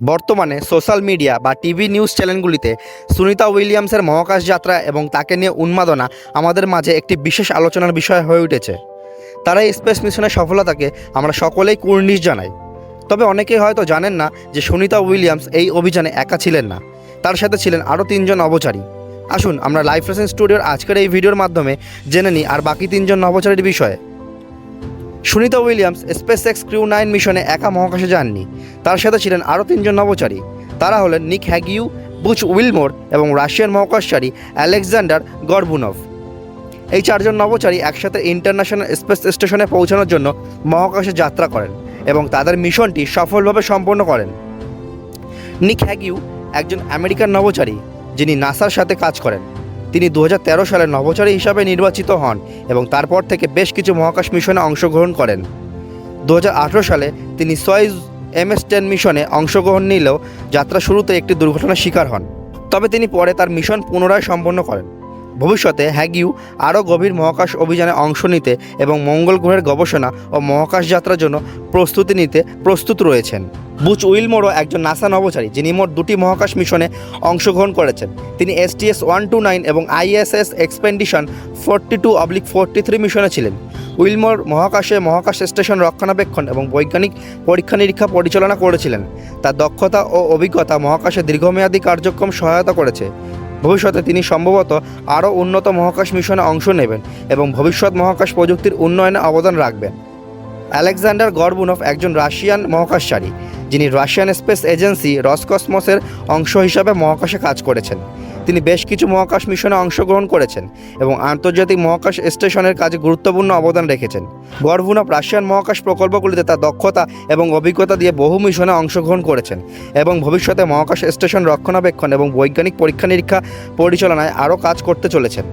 বর্তমানে social media বা TV news চ্যানেলগুলিতে সুনিতা উইলিয়ামসের মহাকাশ যাত্রা এবং তাকে নিয়ে উন্মাদনা আমাদের মাঝে একটি বিশেষ আলোচনার বিষয় হয়ে উঠেছে। তারা এই স্পেস মিশনের সফলতাকে আমরা সকলেই কুর্নিশ জানাই। তবে অনেকেই হয়তো জানেন না যে সুনিতা উইলিয়ামস এই অভিযানে একা ছিলেন না। তার সাথে ছিলেন আরও তিনজন নভোচারী আসুন আমরা লাইফ লেসেন স্টুডিওর আজকের এই ভিডিওর মাধ্যমে জেনে নিই আর বাকি তিনজন নভোচারীর বিষয়ে। Sunita Williams SpaceX crew nine মিশনে একা মহাকাশে যাননি। তার সাথে ছিলেন আরও তিনজন নবচারী তারা হলেন নিক হ্যাগিউ, বুচ উইলমোর এবং রাশিয়ান মহাকাশচারী আলেকজান্ডার গর্বুনভ এই চারজন নবচারী একসাথে ইন্টারন্যাশনাল স্পেস স্টেশনে পৌঁছানোর জন্য মহাকাশে যাত্রা করেন এবং তাদের মিশনটি সফলভাবে সম্পন্ন করেন। নিক হ্যাগিউ একজন আমেরিকান নভোচারী, যিনি নাসার সাথে কাজ করেন। তিনি দু হাজার তেরো সালে নভোচারী হিসাবে নির্বাচিত হন এবং তারপর থেকে বেশ কিছু মহাকাশ মিশনে অংশগ্রহণ করেন। দু হাজার আঠেরো সালে তিনি সয়েজ এম এস টেন মিশনে অংশগ্রহণ নিলেও যাত্রা শুরুতে একটি দুর্ঘটনার শিকার হন। তবে তিনি পরে তার মিশন পুনরায় সম্পন্ন করেন। ভবিষ্যতে হ্যাগিউ আরও গভীর মহাকাশ অভিযানে অংশ নিতে এবং মঙ্গল গ্রহের গবেষণা ও মহাকাশ যাত্রার জন্য প্রস্তুতি নিতে প্রস্তুত রয়েছেন। বুচ উইলমোরও একজন নাসা নভোচারী, যিনি মোট দুটি মহাকাশ মিশনে অংশগ্রহণ করেছেন। তিনি এসটিএস ওয়ান টু নাইন এবং ISS expedition forty two oblique forty three মিশনে ছিলেন। উইলমোর মহাকাশে মহাকাশ স্টেশন রক্ষণাবেক্ষণ এবং বৈজ্ঞানিক পরীক্ষা নিরীক্ষা পরিচালনা করেছিলেন। তার দক্ষতা ও অভিজ্ঞতা মহাকাশে দীর্ঘমেয়াদী কার্যক্রম সহায়তা করেছে। ভবিষ্যতে তিনি সম্ভবত আরও উন্নত মহাকাশ মিশনে অংশ নেবেন এবং ভবিষ্যৎ মহাকাশ প্রযুক্তির উন্নয়নে অবদান রাখবেন। আলেকজান্ডার গরবুনফ একজন রাশিয়ান মহাকাশচারী, যিনি রাশিয়ান স্পেস এজেন্সি রসকসমসের অংশ হিসাবে মহাকাশে কাজ করেছেন। তিনি বেশ কিছু মহাকাশ মিশনে অংশগ্রহণ করেছেন এবং আন্তর্জাতিক মহাকাশ স্টেশনের কাজে গুরুত্বপূর্ণ অবদান রেখেছেন। গর্ভুনভ রাশিয়ান মহাকাশ প্রকল্পগুলিতে তার দক্ষতা এবং অভিজ্ঞতা দিয়ে বহু মিশনে অংশগ্রহণ করেছেন এবং ভবিষ্যতে মহাকাশ স্টেশন রক্ষণাবেক্ষণ এবং বৈজ্ঞানিক পরীক্ষা নিরীক্ষা পরিচালনায় আরও কাজ করতে চলেছেন।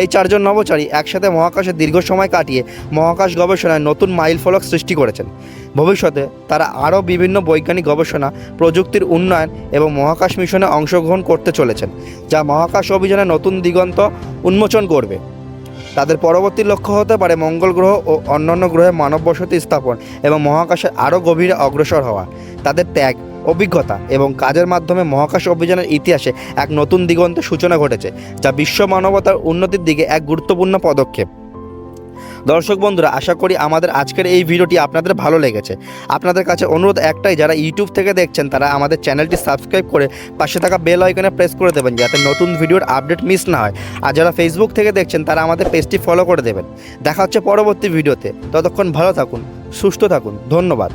এই চারজন নবচারী একসাথে মহাকাশে দীর্ঘ সময় কাটিয়ে মহাকাশ গবেষণায় নতুন মাইল ফলক সৃষ্টি করেছেন। ভবিষ্যতে তারা আরও বিভিন্ন বৈজ্ঞানিক গবেষণা, প্রযুক্তির উন্নয়ন এবং মহাকাশ মিশনে অংশগ্রহণ করতে চলেছেন, যা মহাকাশ অভিযানে নতুন দিগন্ত উন্মোচন করবে। তাদের পরবর্তী লক্ষ্য হতে পারে মঙ্গল গ্রহ ও অন্যান্য গ্রহে মানব বসতি স্থাপন এবং মহাকাশে আরও গভীরে অগ্রসর হওয়া। তাদের ত্যাগ, অভিজ্ঞতা এবং কাজের মাধ্যমে মহাকাশ অভিযানের ইতিহাসে এক নতুন দিগন্তের সূচনা ঘটেছে, যা বিশ্ব মানবতার উন্নতির দিকে এক গুরুত্বপূর্ণ পদক্ষেপ। দর্শক বন্ধুরা, আশা করি আমাদের আজকের এই ভিডিওটি আপনাদের ভালো লেগেছে। আপনাদের কাছে অনুরোধ একটাই, যারা ইউটিউব থেকে দেখছেন, তারা আমাদের চ্যানেলটি সাবস্ক্রাইব করে পাশে থাকা বেল আইকনে প্রেস করে দেবেন, যাতে নতুন ভিডিওর আপডেট মিস না হয়। আর যারা ফেসবুক থেকে দেখছেন, তারা আমাদের পেজটি ফলো করে দেবেন। দেখা হচ্ছে পরবর্তী ভিডিওতে। ততক্ষণ ভালো থাকুন, সুস্থ থাকুন। ধন্যবাদ।